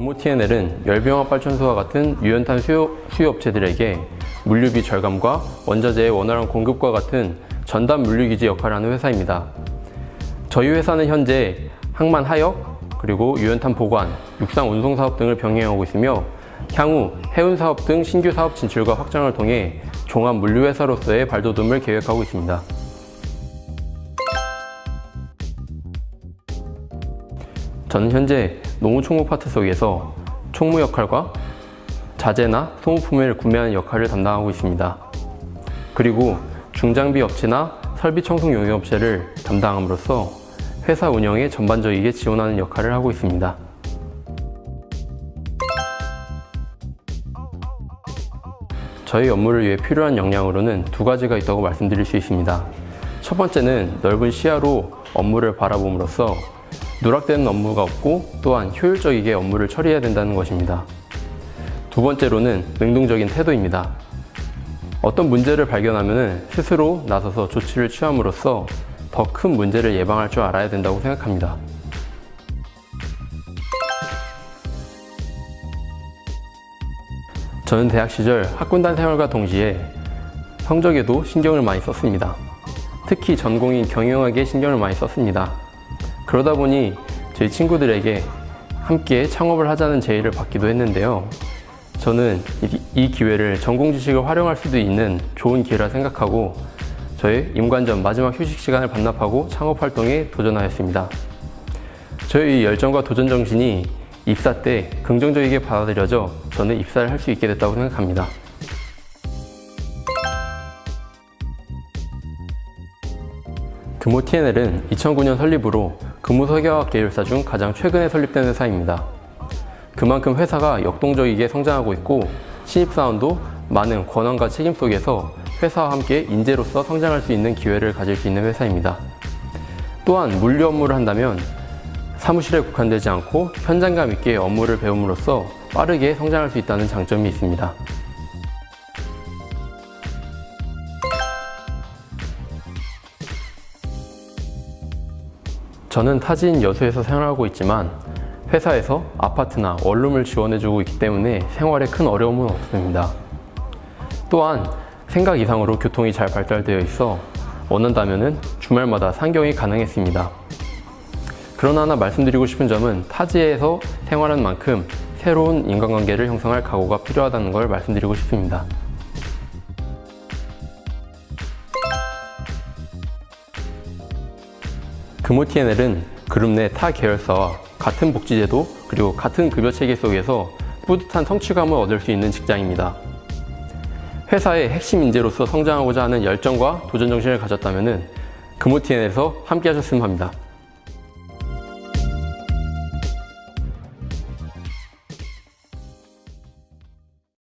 규모 TNL은 열병합 발전소와 같은 유연탄 수요, 수요 업체들에게 물류비 절감과 원자재의 원활한 공급과 같은 전담 물류기지 역할을 하는 회사입니다. 저희 회사는 현재 항만 하역, 그리고 유연탄 보관, 육상 운송 사업 등을 병행하고 있으며 향후 해운 사업 등 신규 사업 진출과 확장을 통해 종합 물류 회사로서의 발돋움을 계획하고 있습니다. 저는 현재 농우 총무 파트 속에서 총무 역할과 자재나 소모품을 구매하는 역할을 담당하고 있습니다. 그리고 중장비 업체나 설비 청소 용역 업체를 담당함으로써 회사 운영에 전반적이게 지원하는 역할을 하고 있습니다. 저희 업무를 위해 필요한 역량으로는 두 가지가 있다고 말씀드릴 수 있습니다. 첫 번째는 넓은 시야로 업무를 바라봄으로써 누락되는 업무가 없고 또한 효율적이게 업무를 처리해야 된다는 것입니다. 두 번째로는 능동적인 태도입니다. 어떤 문제를 발견하면 스스로 나서서 조치를 취함으로써 더 큰 문제를 예방할 줄 알아야 된다고 생각합니다. 저는 대학 시절 학군단 생활과 동시에 성적에도 신경을 많이 썼습니다. 특히 전공인 경영학에 신경을 많이 썼습니다. 그러다 보니 저희 친구들에게 함께 창업을 하자는 제의를 받기도 했는데요. 저는 이, 이 기회를 전공 지식을 활용할 수도 있는 좋은 기회라 생각하고 저의 임관전 마지막 휴식 시간을 반납하고 창업 활동에 도전하였습니다. 이 열정과 도전 정신이 입사 때 긍정적이게 받아들여져 저는 입사를 할 수 있게 됐다고 생각합니다. 금호 TNL은 2009년 설립으로 금호석유화학 계열사 중 가장 최근에 설립된 회사입니다. 그만큼 회사가 역동적이게 성장하고 있고 신입사원도 많은 권한과 책임 속에서 회사와 함께 인재로서 성장할 수 있는 기회를 가질 수 있는 회사입니다. 또한 물류 업무를 한다면 사무실에 국한되지 않고 현장감 있게 업무를 배움으로써 빠르게 성장할 수 있다는 장점이 있습니다. 저는 타지인 여수에서 생활하고 있지만 회사에서 아파트나 원룸을 지원해주고 있기 때문에 생활에 큰 어려움은 없습니다. 또한 생각 이상으로 교통이 잘 발달되어 있어 원한다면 주말마다 상경이 가능했습니다. 그러나 하나 말씀드리고 싶은 점은 타지에서 생활한 만큼 새로운 인간관계를 형성할 각오가 필요하다는 걸 말씀드리고 싶습니다. 금호 TNL은 그룹 내 타 계열사와 같은 복지제도 그리고 같은 급여 체계 속에서 뿌듯한 성취감을 얻을 수 있는 직장입니다. 회사의 핵심 인재로서 성장하고자 하는 열정과 도전 정신을 가졌다면 금호 TNL에서 함께 하셨으면 합니다.